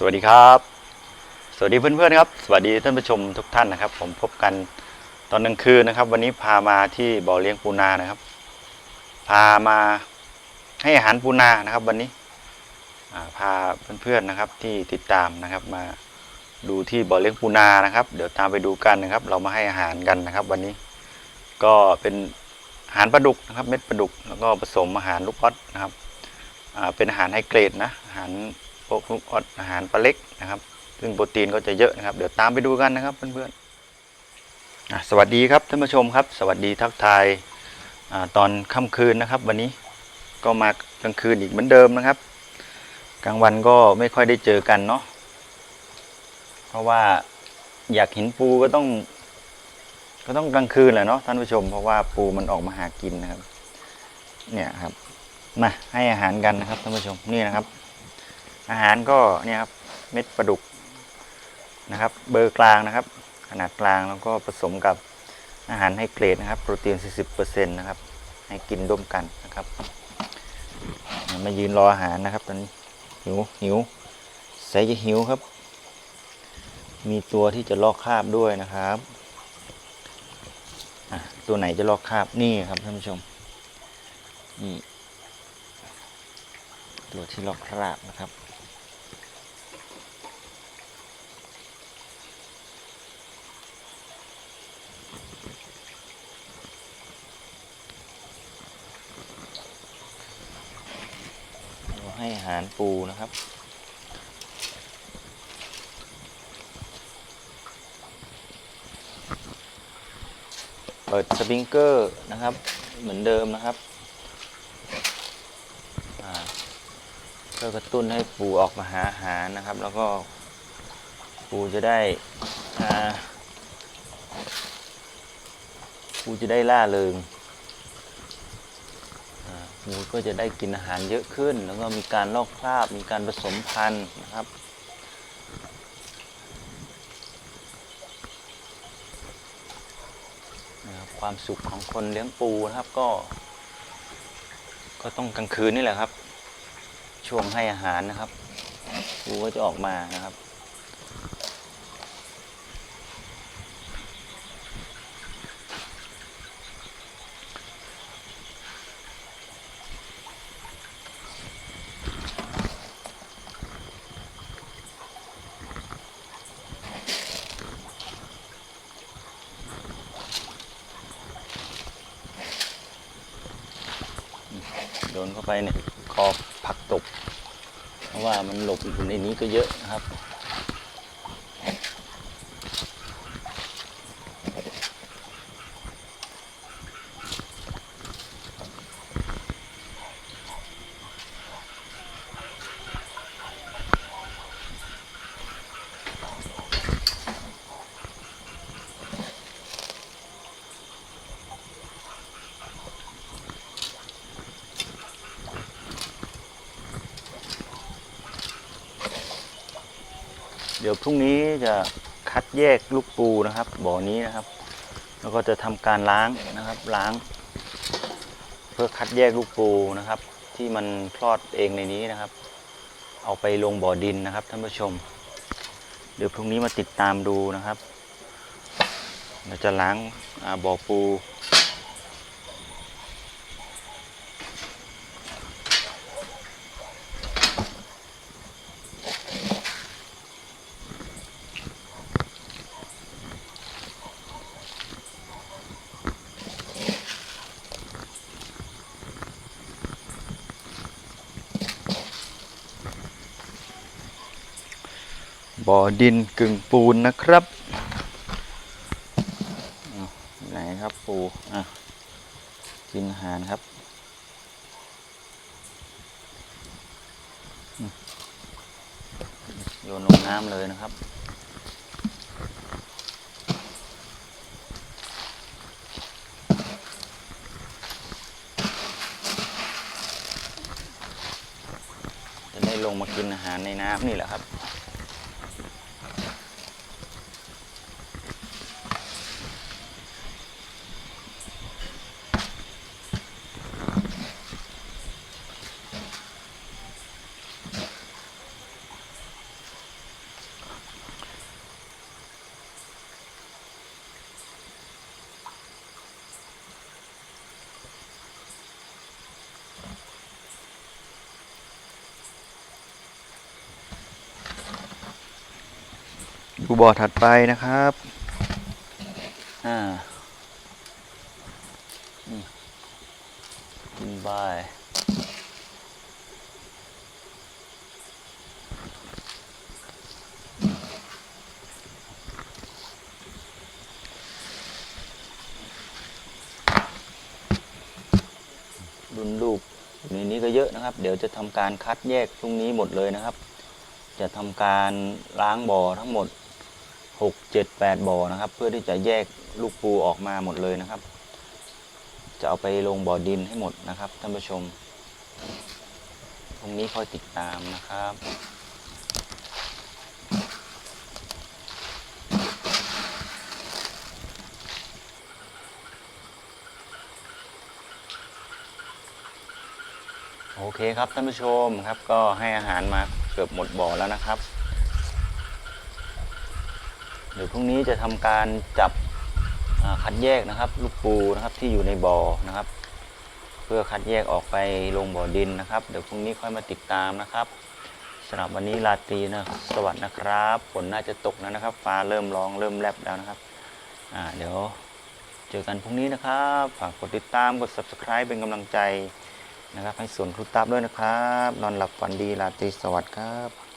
สวัสดีครับ สวัสดีเพื่อนๆครับ สวัสดีท่านผู้ชมทุกท่านนะครับ ผมพบกันตอนกลางคืนนะครับ วันนี้พามาที่บ่อเลี้ยงปูนานะครับ พามาให้อาหารปูนานะครับ วันนี้พาเพื่อนๆนะครับที่ติดตามนะครับ มาดูที่บ่อเลี้ยงปูนานะครับ เดี๋ยวตามไปดูกันนะครับ เรามาให้อาหารกันนะครับ วันนี้ก็เป็นอาหารปลาดุกนะครับ เม็ดปลาดุก แล้วก็ผสมอาหารลูกออสนะครับเป็นอาหารไฮเกรดนะอาหาร พวกลูกออสอาหารปลาเล็กนะครับ ซึ่งโปรตีนก็จะเยอะนะครับ เดี๋ยวตามไปดูกันนะครับเพื่อนๆสวัสดีครับท่านผู้ชมครับ สวัสดีทักทายอาตอนค่ำคืนนะครับ วันนี้ก็มากลางคืนอีกเหมือนเดิมนะครับ กลางวันก็ไม่ค่อยได้เจอกันเนาะเพราะว่าอยากเห็นปูก็ต้อง ก็ต้องกลางคืนแหละเนาะท่านผู้ชม เพราะว่าปูมันออกมาหากินนะครับ เนี่ยครับมาให้อาหารกันนะครับท่านผู้ชมนี่นะครับ อาหารก็เนี่ยครับเม็ดปลาดุกนะครับ เบอร์กลางนะครับ ขนาดกลางแล้วก็ผสมกับอาหารให้เกรดนะครับ โปรตีน 40%นะครับ ให้กินร่วมกันนะครับ มายืนรออาหารนะครับตอนนี้หิวหิวใส่จะหิวครับ มีตัวที่จะลอกคราบด้วยนะครับตัวไหนจะลอกคราบนี่ครับท่านผู้ชมนี่ตัวที่ลอกคราบนะครับ ให้อาหารปูนะครับเปิดสปริงเกอร์นะครับ เหมือนเดิมนะครับเพื่อกระตุ้นให้ปูออกมาหาอาหารนะครับ แล้วก็ปูจะได้ปูจะได้ล่าเริง อ่าหมูก็จะได้กินอาหารเยอะขึ้น แล้วก็มีการลอกคราบ มีการผสมพันธุ์นะครับ ความสุขของคนเลี้ยงปูนะครับก็ ก็ต้องกลางคืนนี่แหละครับ ช่วงให้อาหารนะครับปูก็จะออกมานะครับ โดน เข้าไปเนี่ยคอผักตก เพราะว่ามันหลบอยู่ในนี้ก็เยอะนะครับ ดี๋ยวพรุ่งนี้จะคัดแยกลูกปูนะครับ บ่อนี้นะครับ แล้วก็จะทำการล้างนะครับล้าง เพื่อคัดแยกลูกปูนะครับ ที่มันคลอดเองในนี้นะครับ เอาไปลงบ่อดินนะครับท่านผู้ชม เดี๋ยวพรุ่งนี้มาติดตามดูนะครับเราจะล้างบ่อปู บ่อดินกึ่งปูนนะครับไหนครับปูอะกินอาหารครับโยนลงน้ำเลยนะครับจะได้ลงมากินอาหารในน้ำนี่แหละครับ ดูบ่อถัดไปนะครับ อ่านี่กินไปรุ่นลูกในนี้ก็เยอะนะครับ เดี๋ยวจะทำการคัดแยกตรงนี้หมดเลยนะครับ จะทำการล้างบ่อทั้งหมด หกเจ็ดแปดบ่อนะครับ เพื่อที่จะแยกลูกปูออกมาหมดเลยนะครับ จะเอาไปลงบ่อดินให้หมดนะครับท่านผู้ชม ตรงนี้คอยติดตามนะครับโอเคครับท่านผู้ชมครับก็ให้อาหารมาเกือบหมดบ่อแล้วนะครับ ดี๋ยวพรุ่งนี้จะทำการจับคัดแยกนะครับ ลูกปูนะครับที่อยู่ในบ่อนะครับ เพื่อคัดแยกออกไปลงบ่อดินนะครับ เดี๋ยวพรุ่งนี้ค่อยมาติดตามนะครับสำหรับวันนี้ลาตรีนะสวัสดีนะครับฝนน่าจะตกแล้วนะครับ ฟ้าเริ่มร้องเริ่มแลบแล้วนะครับอ่าเดี๋ยวเจอกันพรุ่งนี้นะครับ ฝากกดติดตามกด subscribe เป็นกำลังใจนะครับ ให้ส่วนครูตับด้วยนะครับ นอนหลับฝันดีลาตรีสวัสดีครับ